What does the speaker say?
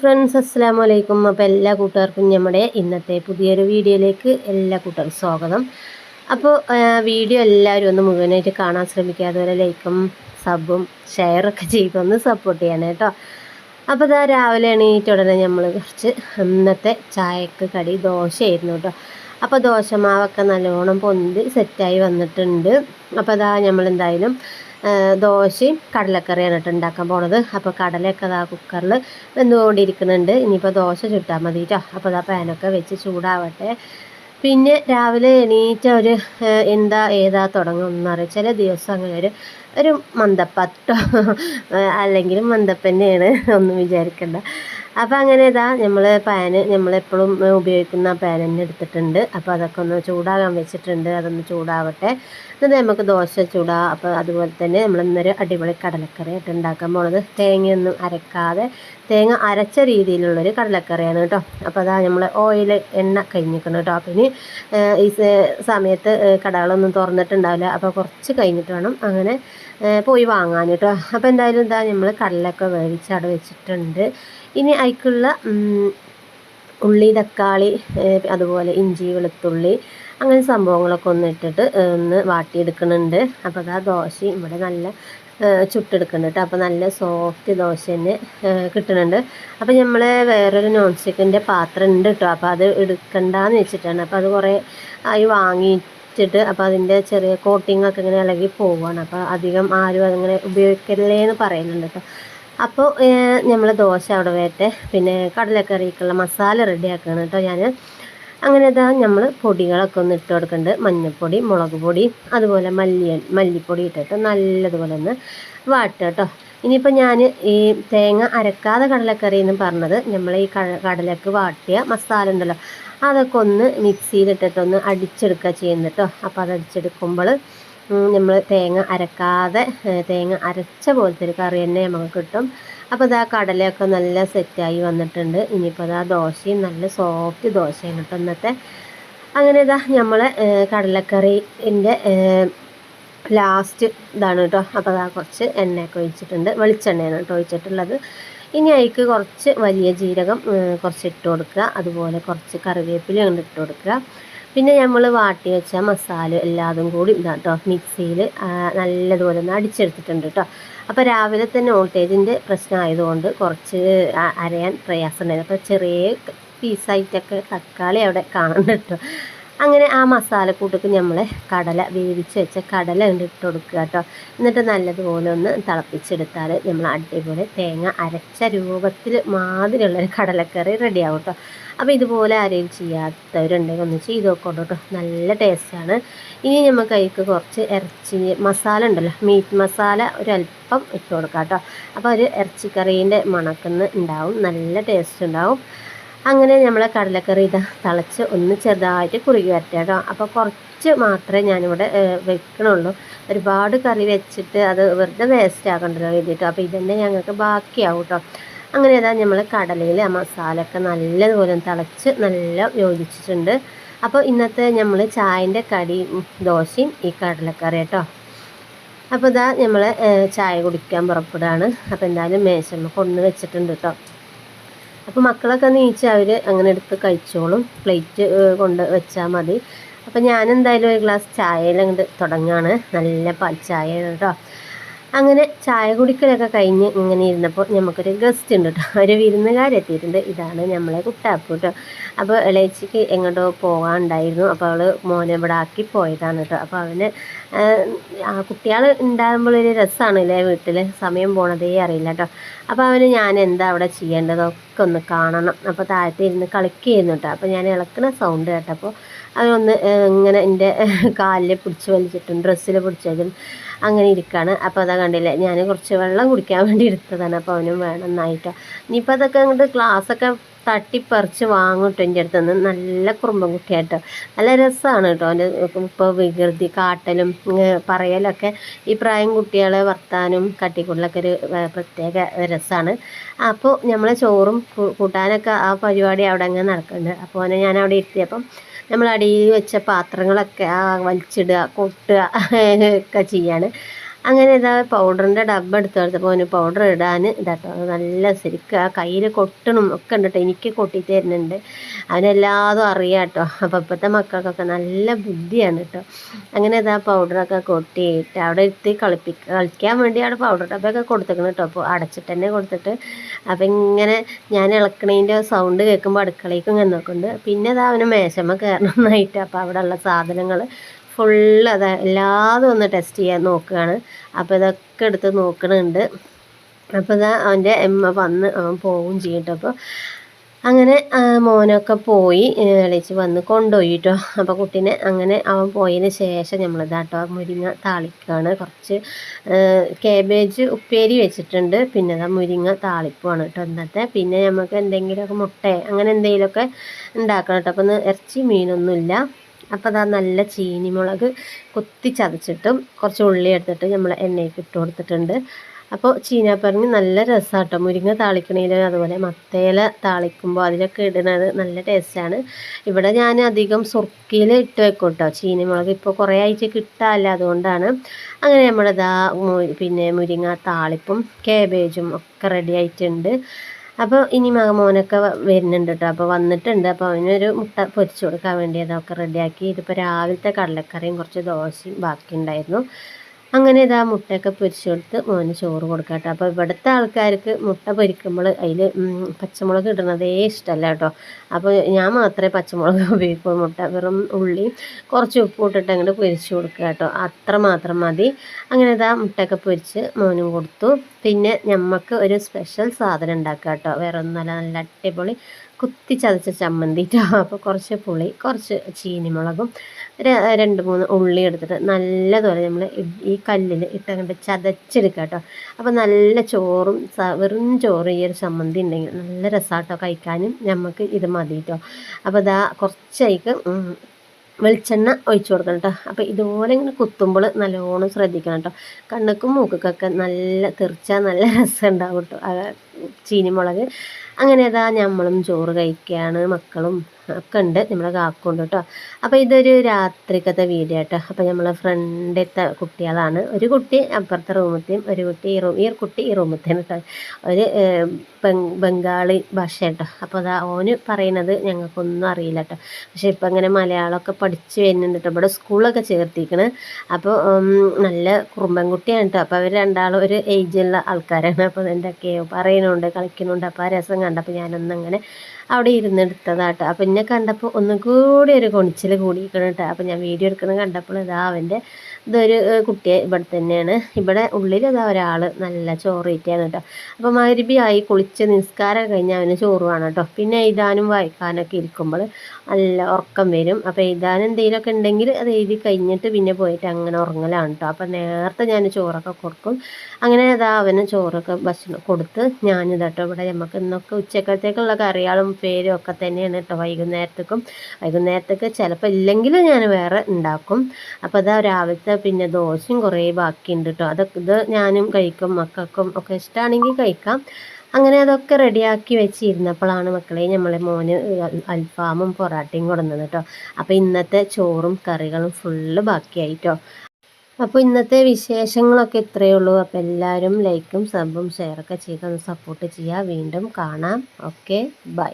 Friends അസ്സാം വലൈക്കും അപ്പോൾ എല്ലാ കൂട്ടുകാർക്കും നമ്മുടെ ഇന്നത്തെ പുതിയൊരു വീഡിയോയിലേക്ക് എല്ലാ കൂട്ടുകാർക്കും സ്വാഗതം. അപ്പോൾ വീഡിയോ എല്ലാവരും ഒന്ന് മുഴുവനായിട്ട് കാണാൻ ശ്രമിക്കുക. അതുപോലെ ലൈക്കും സബും ഷെയറൊക്കെ ചെയ്തൊന്ന് സപ്പോർട്ട് ചെയ്യണം കേട്ടോ അപ്പോൾ ഇതാ രാവിലെ എണീറ്റ ഉടനെ നമ്മൾ കുറച്ച് ഇന്നത്തെ ചായക്ക് കടി ദോശയായിരുന്നു കേട്ടോ അപ്പോൾ ദോശമാവൊക്കെ നല്ലോണം പൊന്തി സെറ്റായി വന്നിട്ടുണ്ട്. അപ്പോൾ അതാ നമ്മൾ എന്തായാലും ദോശയും കടലക്കറിയാണ് കേട്ടോ ഉണ്ടാക്കാൻ പോണത്. അപ്പോൾ കടലയൊക്കെ അതാ കുക്കറിൽ വെന്തുകൊണ്ടിരിക്കുന്നുണ്ട്. ഇനിയിപ്പോൾ ദോശ ചുട്ടാൽ മതി കേട്ടോ അപ്പോൾ അതാ പാനൊക്കെ വെച്ച് ചൂടാവട്ടെ. പിന്നെ രാവിലെ എണീറ്റ ഒരു എന്താ ഏതാ തുടങ്ങുമെന്ന് അറിയാം. ചില ദിവസം അങ്ങനെ ഒരു ഒരു മന്ദപ്പട്ടോ അല്ലെങ്കിൽ മന്ദപ്പന്നെയാണ്. ഒന്നും വിചാരിക്കണ്ട. അപ്പോൾ അങ്ങനെ ഇതാ നമ്മൾ പാന് നമ്മളെപ്പോഴും ഉപയോഗിക്കുന്ന പാൻ തന്നെ എടുത്തിട്ടുണ്ട്. അപ്പോൾ അതൊക്കെ ഒന്ന് ചൂടാകാൻ വെച്ചിട്ടുണ്ട്. അതൊന്ന് ചൂടാവട്ടെ. എന്നിട്ട് നമുക്ക് ദോശ ചൂടാ. അപ്പോൾ അതുപോലെ തന്നെ നമ്മൾ ഇന്നൊരു അടിപൊളി കടലക്കറി ആയിട്ട് ഉണ്ടാക്കാൻ പോണത്. തേങ്ങയൊന്നും അരക്കാതെ തേങ്ങ അരച്ച രീതിയിലുള്ളൊരു കടലക്കറിയാണ് കേട്ടോ. അപ്പോൾ അതാ നമ്മൾ ഓയിൽ എണ്ണ കഴിഞ്ഞിരിക്കണം കേട്ടോ. അപ്പം ഇനി ഈ സമയത്ത് കടകളൊന്നും തുറന്നിട്ടുണ്ടാവില്ല. അപ്പോൾ കുറച്ച് കഴിഞ്ഞിട്ട് വേണം അങ്ങനെ പോയി വാങ്ങാൻ കേട്ടോ. അപ്പോൾ എന്തായാലും എന്താ നമ്മൾ കടലൊക്കെ വേവിച്ച് അവിടെ വെച്ചിട്ടുണ്ട്. ഇനി അതിക്കുള്ള ഉള്ളി തക്കാളി അതുപോലെ ഇഞ്ചി വെളുത്തുള്ളി അങ്ങനെ സംഭവങ്ങളൊക്കെ ഒന്ന് ഇട്ടിട്ട് ഒന്ന് വാട്ടിയെടുക്കുന്നുണ്ട്. അപ്പോൾ അതാ ദോശ ഇവിടെ നല്ല ചുട്ടെടുക്കുന്നുണ്ട് അപ്പോൾ നല്ല സോഫ്റ്റ് ദോശ തന്നെ കിട്ടുന്നുണ്ട്. അപ്പോൾ നമ്മൾ വേറൊരു നോൺ സ്റ്റിക്കിന്റെ പാത്രം ഉണ്ട് കേട്ടോ. അപ്പോൾ അത് എടുക്കണ്ടെന്ന് വെച്ചിട്ടാണ്. അപ്പോൾ അത് കുറേ ആയി വാങ്ങിച്ചിട്ട് അപ്പോൾ അതിന്റെ ചെറിയ കോട്ടിംഗ് ഒക്കെ ഇങ്ങനെ ഇളകി പോവുകയാണ് അപ്പോൾ അധികം ആരും അതിങ്ങനെ ഉപയോഗിക്കല്ലേ എന്ന് പറയുന്നുണ്ട് കേട്ടോ അപ്പോൾ നമ്മൾ ദോശ അവിടെ വേട്ടെ പിന്നെ കടലക്കറിക്കുള്ള മസാല റെഡിയാക്കുകയാണ് കേട്ടോ ഞാൻ അങ്ങനെ ഇതാ നമ്മൾ പൊടികളൊക്കെ ഒന്ന് ഇട്ട് കൊടുക്കുന്നുണ്ട് മഞ്ഞൾപ്പൊടി മുളക് പൊടി അതുപോലെ മല്ലി മല്ലിപ്പൊടി ഇട്ടിട്ട് നല്ലതുപോലെ ഒന്ന് വാട്ടുക കേട്ടോ ഇനിയിപ്പോൾ ഞാൻ ഈ തേങ്ങ അരക്കാതെ കടലക്കറി എന്ന് പറഞ്ഞത് നമ്മൾ ഈ കട- കടലക്ക് വാട്ടിയ മസാല ഉണ്ടല്ലോ അതൊക്കെ ഒന്ന് മിക്സിയിലിട്ടിട്ടൊന്ന് അടിച്ചെടുക്കുക ചെയ്യുന്നത് കേട്ടോ അപ്പോൾ അത് അടിച്ചെടുക്കുമ്പോൾ നമ്മൾ തേങ്ങ അരക്കാതെ തേങ്ങ അരച്ച പോലത്തെ ഒരു കറി തന്നെ നമുക്ക് കിട്ടും. അപ്പോൾ ഇതാ കടലയൊക്കെ നല്ല സെറ്റായി വന്നിട്ടുണ്ട്. ഇനിയിപ്പോൾ ഇതാ ദോശയും നല്ല സോഫ്റ്റ് ദോശയാണ് കേട്ടോ ഇന്നത്തെ. അങ്ങനെ ഇതാ നമ്മൾ കടലക്കറിന്റെ ലാസ്റ്റ് ഇതാണ് കേട്ടോ. അപ്പോൾ അതാ കുറച്ച് എണ്ണയൊക്കെ ഒഴിച്ചിട്ടുണ്ട്. വെളിച്ചെണ്ണയാണ് കേട്ടോ ഒഴിച്ചിട്ടുള്ളത്. ഇനി അതിക്ക് കുറച്ച് വലിയ ജീരകം കുറച്ച് ഇട്ട് കൊടുക്കുക. അതുപോലെ കുറച്ച് കറിവേപ്പില കൊണ്ട് ഇട്ട് കൊടുക്കുക. പിന്നെ നമ്മൾ വാട്ടി വെച്ച മസാല എല്ലാതും കൂടി ഇതാണ് കേട്ടോ മിക്സിയിൽ നല്ലതുപോലെ ഒന്ന് അടിച്ചെടുത്തിട്ടുണ്ട് കേട്ടോ. അപ്പോൾ രാവിലെ തന്നെ വോൾട്ടേജിന്റെ പ്രശ്നമായതുകൊണ്ട് കുറച്ച് അരയാൻ പ്രയാസമുണ്ടായിരുന്നു അപ്പോൾ ചെറിയ പീസായിട്ടൊക്കെ തക്കാളി അവിടെ കാണുന്നുണ്ട് കേട്ടോ. അങ്ങനെ ആ മസാലക്കൂട്ടക്ക് നമ്മൾ കടല വേവിച്ച് വെച്ച കടല ഉണ്ട് ഇട്ട് കൊടുക്കുക കേട്ടോ എന്നിട്ട് നല്ലതുപോലെ ഒന്ന് തിളപ്പിച്ചെടുത്താൽ നമ്മൾ അടിപൊളി തേങ്ങ അരച്ച രൂപത്തിൽ മാതിരിയുള്ളൊരു കടലക്കറി റെഡിയാവും കേട്ടോ അപ്പോൾ ഇതുപോലെ ആരെയും ചെയ്യാത്തവരുണ്ടെങ്കിൽ ഒന്ന് ചെയ്ത് നോക്കോട്ടോ കേട്ടോ നല്ല ടേസ്റ്റാണ് ഇനി നമുക്ക് കൈക്ക് കുറച്ച് ഇറച്ചി മസാല ഉണ്ടല്ലോ മീറ്റ് മസാല ഒരല്പം ഇട്ട് കൊടുക്കാം കേട്ടോ അപ്പോൾ ഒരു ഇറച്ചിക്കറീന്റെ മണക്കുന്ന് ഉണ്ടാവും നല്ല ടേസ്റ്റ് ഉണ്ടാവും. അങ്ങനെ നമ്മൾ കടലക്കറി ഇതാ തിളച്ച് ഒന്ന് ചെറുതായിട്ട് കുറുകി വരട്ടെ കേട്ടോ. അപ്പോൾ കുറച്ച് മാത്രമേ ഞാനിവിടെ വെക്കണുള്ളൂ. ഒരുപാട് കറി വെച്ചിട്ട് അത് വെറുതെ വേസ്റ്റ് ആക്കണ്ടല്ലോ എഴുതിയിട്ട് അപ്പോൾ ഇതന്നെ ഞങ്ങൾക്ക് ബാക്കിയാവും കേട്ടോ. അങ്ങനെ ഇതാ നമ്മൾ കടലയിൽ ആ മസാല ഒക്കെ നല്ലതുപോലെ തിളച്ച് നല്ല യോജിച്ചിട്ടുണ്ട്. അപ്പോൾ ഇന്നത്തെ നമ്മൾ ചായന്റെ കടി ദോശയും ഈ കടലക്കറി കേട്ടോ. അപ്പോൾ ഇതാ നമ്മൾ ചായ കുടിക്കാൻ പുറപ്പെടുകയാണ്. അപ്പോൾ എന്തായാലും മേശമ്മ കൊണ്ടു വെച്ചിട്ടുണ്ട് കേട്ടോ. അപ്പോൾ മക്കളൊക്കെ നീച്ച് അവർ അങ്ങനെ എടുത്ത് കഴിച്ചോളും. പ്ലേറ്റ് കൊണ്ട് വെച്ചാൽ മതി. അപ്പോൾ ഞാനെന്തായാലും ഒരു ഗ്ലാസ് ചായയിൽ അങ്ങോട്ട് തുടങ്ങുകയാണ് നല്ല പാൽ ചായ കേട്ടോ അങ്ങനെ ചായ കുടിക്കലൊക്കെ കഴിഞ്ഞ് ഇങ്ങനെ ഇരുന്നപ്പോൾ നമുക്കൊരു ഗസ്റ്റ് ഉണ്ട് കേട്ടോ ഒരു വിരുന്നുകാരെത്തിയിട്ടുണ്ട്. ഇതാണ് നമ്മളെ കുട്ടാപ്പ് കേട്ടോ അപ്പോൾ ഇളയച്ചിക്ക് എങ്ങോട്ടോ പോകാനുണ്ടായിരുന്നു. അപ്പോൾ അവൾ മോനെ ഇവിടെ ആക്കി പോയതാണ് കേട്ടോ അപ്പോൾ അവന് ആ കുട്ടികൾ ഉണ്ടാകുമ്പോൾ ഒരു രസമാണ് ഇല്ലേ വീട്ടിൽ സമയം പോണതേ അറിയില്ല കേട്ടോ അപ്പോൾ അവന് ഞാൻ എന്താ അവിടെ ചെയ്യേണ്ടതൊക്കെ ഒന്ന് കാണണം. അപ്പോൾ താഴത്തെ ഇരുന്ന് കളിക്കുകയായിരുന്നു കേട്ടോ അപ്പോൾ ഞാൻ ഇളക്കുന്ന സൗണ്ട് കേട്ടപ്പോൾ അവനൊന്ന് ഇങ്ങനെ എന്റെ കാലിൽ പിടിച്ച് വലിച്ചിട്ടും ഡ്രസ്സിൽ പിടിച്ചതും അങ്ങനെ ഇരിക്കുകയാണ് അപ്പോൾ അതാ കണ്ടില്ലേ ഞാൻ കുറച്ച് വെള്ളം കുടിക്കാൻ വേണ്ടി എടുത്തതാണ്. അപ്പോൾ അവനും വേണം എന്നായിട്ടോ ഇനിയിപ്പോൾ അതൊക്കെ അങ്ങോട്ട് ഗ്ലാസ്സൊക്കെ തട്ടിപ്പറിച്ച് വാങ്ങിട്ടോ എന്റെ അടുത്ത് നിന്ന് നല്ല കുറുമ്പൻ കുട്ടിയായിട്ടോ നല്ല രസമാണ് കേട്ടോ അവന്റെ ഇപ്പോൾ വികൃതി കാട്ടലും പറയലൊക്കെ ഈ പ്രായം കുട്ടികളെ വർത്താനും കട്ടിക്കുള്ളൊക്കെ ഒരു പ്രത്യേക രസമാണ് അപ്പോൾ നമ്മൾ ചോറും കൂട്ടാനൊക്കെ ആ പരിപാടി അവിടെ അങ്ങനെ നടക്കുന്നുണ്ട് അപ്പോൾ അവനെ ഞാൻ അവിടെ ഇരുത്തിയപ്പം നമ്മൾ അടിയിൽ വെച്ച പാത്രങ്ങളൊക്കെ വലിച്ചിടുക കൊട്ടുക ഒക്കെ ചെയ്യാണ് അങ്ങനെ ഇതാ പൗഡറിന്റെ ഡബ്ബ എടുത്ത് കൊടുത്തപ്പോൾ അവന് പൗഡർ ഇടാൻ ഇതാട്ടോ. നല്ല ശരിക്ക് ആ കയ്യിൽ കൊട്ടണം ഒക്കെ ഉണ്ട് കേട്ടോ എനിക്ക് കൊട്ടി തരുന്നുണ്ട്. അവനെല്ലാതും അറിയാം കേട്ടോ അപ്പോൾ ഇപ്പോഴത്തെ മക്കൾക്കൊക്കെ നല്ല ബുദ്ധിയാണ് കേട്ടോ അങ്ങനെ ഇതാ പൗഡറൊക്കെ കൊട്ടിയിട്ട് അവിടെ ഇരുത്തി കളിപ്പി കളിക്കാൻ വേണ്ടി അവിടെ പൗഡർ ഡബ്ബയൊക്കെ കൊടുത്തേക്കണം കേട്ടോ അപ്പോൾ അടച്ചിട്ട് തന്നെ കൊടുത്തിട്ട് അപ്പം ഇങ്ങനെ ഞാൻ ഇളക്കണേന്റെ സൗണ്ട് കേൾക്കുമ്പോൾ അടുക്കളയ്ക്ക് ഇങ്ങനെ നോക്കുന്നുണ്ട് പിന്നെ ഇതാ അവന് മേശമ്മ കയറണമെന്നായിട്ട് അപ്പോൾ അവിടെ ഉള്ള സാധനങ്ങൾ ഫുള്ള് അത് എല്ലാതും ഒന്ന് ടെസ്റ്റ് ചെയ്യാൻ നോക്കുകയാണ്. അപ്പോൾ ഇതൊക്കെ എടുത്ത് നോക്കണുണ്ട്. അപ്പോൾ ഇതാ അവന്റെ എമ്മ വന്ന് അവൻ ചെയ്യും ചെയ്യട്ടോ. അപ്പോൾ അങ്ങനെ മോനൊക്കെ പോയി എളിച്ച് വന്ന് കൊണ്ടുപോയി കേട്ടോ അപ്പോൾ കുട്ടീനെ അങ്ങനെ അവൻ പോയതിന് ശേഷം നമ്മളിതാട്ടോ മുരിങ്ങ താളിക്കുകയാണ് കുറച്ച് കേബേജ് ഉപ്പേരി വെച്ചിട്ടുണ്ട്. പിന്നെ അതാ മുരിങ്ങ താളിപ്പുമാണ് കേട്ടോ ഇന്നത്തെ. പിന്നെ നമുക്ക് എന്തെങ്കിലുമൊക്കെ മുട്ട അങ്ങനെ എന്തെങ്കിലുമൊക്കെ ഉണ്ടാക്കണം കേട്ടോ അപ്പോൾ ഇറച്ചി മീനൊന്നുമില്ല. അപ്പോൾ അതാ നല്ല ചീനിമുളക് കൊത്തി ചതച്ചിട്ടും കുറച്ച് ഉള്ളി എടുത്തിട്ട് നമ്മൾ എണ്ണയ്ക്ക് ഇട്ട് കൊടുത്തിട്ടുണ്ട്. അപ്പോൾ ചീനാപ്പറങ്ങി നല്ല രസമാട്ടോ മുരിങ്ങ താളിക്കണേൽ അതുപോലെ മത്തേല താളിക്കുമ്പോൾ അതിലൊക്കെ ഇടുന്നത് നല്ല ടേസ്റ്റാണ് ഇവിടെ ഞാൻ അധികം സുർക്കിയിൽ ഇട്ട് വെക്കും കേട്ടോ ചീനിമുളക്. ഇപ്പോൾ കുറേ ആഴ്ച കിട്ടാല്ല അതുകൊണ്ടാണ്. അങ്ങനെ നമ്മളിതാ പിന്നെ മുരിങ്ങ താളിപ്പും കേബേജും ഒക്കെ റെഡി ആയിട്ടുണ്ട്. അപ്പോൾ ഇനി മകമോനൊക്കെ വരുന്നുണ്ട് കേട്ടോ അപ്പോൾ വന്നിട്ടുണ്ട്. അപ്പോൾ അവനൊരു മുട്ട പൊരിച്ചു കൊടുക്കാൻ വേണ്ടി അതൊക്കെ റെഡിയാക്കി ഇതിപ്പോൾ രാവിലത്തെ കടലക്കറിയും കുറച്ച് ദോശയും ബാക്കി ഉണ്ടായിരുന്നു അങ്ങനെ ഇതാ മുട്ടയൊക്കെ പൊരിച്ചു കൊടുത്ത് മോന് ചോറ് കൊടുക്കാട്ടോ. അപ്പോൾ ഇവിടുത്തെ ആൾക്കാർക്ക് മുട്ട പൊരിക്കുമ്പോൾ അതിൽ പച്ചമുളക് ഇടുന്നതേ ഇഷ്ടമല്ല കേട്ടോ. അപ്പോൾ ഞാൻ മാത്രമേ പച്ചമുളക് ഉപയോഗിക്കുള്ളൂ. മുട്ട വെറും ഉള്ളി കുറച്ച് ഉപ്പ് ഇട്ടിട്ട് അങ്ങോട്ട് പൊരിച്ചു കൊടുക്കുക കേട്ടോ. അത്ര മാത്രം മതി. അങ്ങനെ ഇതാ മുട്ടയൊക്കെ പൊരിച്ച് മോനും കൊടുത്തു. പിന്നെ നമുക്ക് ഒരു സ്പെഷ്യൽ സാധനം ഉണ്ടാക്കുക കേട്ടോ. വേറെ ഒന്നല്ല നല്ല അടിപൊളി കുത്തി ചതച്ച ചമ്മന്തി അപ്പോൾ കുറച്ച് പുളി കുറച്ച് ചീനിമുളകും രണ്ട് മൂന്ന് ഉള്ളി എടുത്തിട്ട് നല്ലതുപോലെ നമ്മൾ ഈ കല്ലിൽ ഇട്ടങ്ങോട്ട് ചതച്ചെടുക്കുക കേട്ടോ. അപ്പോൾ നല്ല ചോറും വെറും ചോറും ഈ ഒരു ചമ്മന്തി ഉണ്ടെങ്കിൽ നല്ല രസമാട്ടോ കഴിക്കാനും. നമുക്ക് ഇത് മതി കേട്ടോ. അപ്പോൾ ഇതാ കുറച്ചേക്ക് വെളിച്ചെണ്ണ ഒഴിച്ചു കൊടുക്കണം കേട്ടോ. അപ്പോൾ ഇതുപോലെ ഇങ്ങനെ കുത്തുമ്പോൾ നല്ലോണം ശ്രദ്ധിക്കണം കേട്ടോ. കണ്ണുക്കും മൂക്കൊക്കെ നല്ല തെറിച്ചാൽ നല്ല രസം ഉണ്ടാവും കേട്ടോ. ചീനിമുളക്. അങ്ങനെ അതാ നമ്മളും ചോറ് കഴിക്കുകയാണ് മക്കളും ഒക്കെ ഉണ്ട് നമ്മളെ കാക്കുണ്ട് കേട്ടോ അപ്പോൾ ഇതൊരു രാത്രിക്കത്തെ വീഡിയോ കേട്ടോ അപ്പോൾ നമ്മളെ ഫ്രണ്ടിലത്തെ കുട്ടികളാണ്. ഒരു കുട്ടി അപ്പുറത്തെ റൂമത്തെയും ഒരു കുട്ടി ഈ റൂം ഈ കുട്ടി ഈ റൂമത്തെയും കേട്ടോ ഒരു ബംഗാളി ഭാഷ കേട്ടോ അപ്പോൾ അതാ ഓന് പറയുന്നത് ഞങ്ങൾക്കൊന്നും അറിയില്ല കേട്ടോ പക്ഷേ ഇപ്പം അങ്ങനെ മലയാളമൊക്കെ പഠിച്ചു വരുന്നുണ്ട് കേട്ടോ ഇവിടെ സ്കൂളൊക്കെ ചേർത്തിക്കണ് അപ്പോൾ നല്ല കുറുമ്പൻ കുട്ടിയാണ് കേട്ടോ അപ്പോൾ അവർ രണ്ടാളും ഒരു ഏജുള്ള ആൾക്കാരാണ്. അപ്പോൾ എന്തൊക്കെയോ പറയുന്നുണ്ട്. കളിക്കുന്നുണ്ട് അപ്പോൾ ആ രസം കണ്ടപ്പോൾ ഞാനൊന്നങ്ങനെ അവിടെ ഇരുന്നെടുത്തതാട്ടോ അപ്പം എന്നെ കണ്ടപ്പോൾ ഒന്നും കൂടി ഒരു കൊണിച്ചിൽ കൂടിയിരിക്കണം കേട്ടോ. അപ്പം ഞാൻ വീഡിയോ എടുക്കുന്നത് കണ്ടപ്പോൾ ഇതാ അവന്റെ ഇതൊരു കുട്ടിയെ ഇവിടെ തന്നെയാണ്. ഇവിടെ ഉള്ളിൽ ഇതാ ഒരാൾ നല്ല ചോറ് ഇറ്റാണ് കേട്ടോ അപ്പോൾ ആയി കുളിച്ച് നിസ്കാരം കഴിഞ്ഞാൽ അവന് ചോറ് വേണം കേട്ടോ. പിന്നെ എഴുതാനും വായിക്കാനൊക്കെ ഇരിക്കുമ്പോൾ നല്ല ഉറക്കം വരും. അപ്പോൾ എഴുതാൻ എന്തെങ്കിലുമൊക്കെ ഉണ്ടെങ്കിൽ അത് എഴുതി കഴിഞ്ഞിട്ട് പിന്നെ പോയിട്ട് അങ്ങനെ ഉറങ്ങലാണ് കേട്ടോ. അപ്പോൾ നേരത്തെ ഞാൻ ചോറൊക്കെ കൊടുക്കും. അങ്ങനെ അതാ അവന് ചോറൊക്കെ ഭക്ഷണം കൊടുത്ത് ഞാനിതാട്ടോ ഇവിടെ നമുക്ക് ഇന്നൊക്കെ ഉച്ചക്കത്തേക്കുള്ള കറികളും പേരും ഒക്കെ തന്നെയാണ് കേട്ടോ വൈകുന്നേരത്തേക്കും. വൈകുന്നേരത്തേക്ക് ചിലപ്പോൾ ഇല്ലെങ്കിൽ ഞാൻ വേറെ ഉണ്ടാക്കും. അപ്പോൾ അതാ രാവിലത്തെ പിന്നെ ദോശയും കുറേ ബാക്കിയുണ്ട് കേട്ടോ അതൊക്കെ ഇത് ഞാനും കഴിക്കും മക്കൾക്കും ഒക്കെ ഇഷ്ടമാണെങ്കിൽ കഴിക്കാം. അങ്ങനെ അതൊക്കെ റെഡിയാക്കി വെച്ചിരുന്നപ്പോഴാണ് മക്കളെ നമ്മളെ മോന് അൽഫാമും പൊറാട്ടയും കൊടുന്നത് കേട്ടോ അപ്പോൾ ഇന്നത്തെ ചോറും കറികളും ഫുള്ള് ബാക്കിയായിട്ടോ അപ്പോൾ ഇന്നത്തെ വിശേഷങ്ങളൊക്കെ ഇത്രയേ ഉള്ളൂ. അപ്പോൾ എല്ലാവരും ലൈക്കും സബും ഷെയറൊക്കെ ചെയ്തൊന്ന് സപ്പോർട്ട് ചെയ്യുക. വീണ്ടും കാണാം. Okay bye.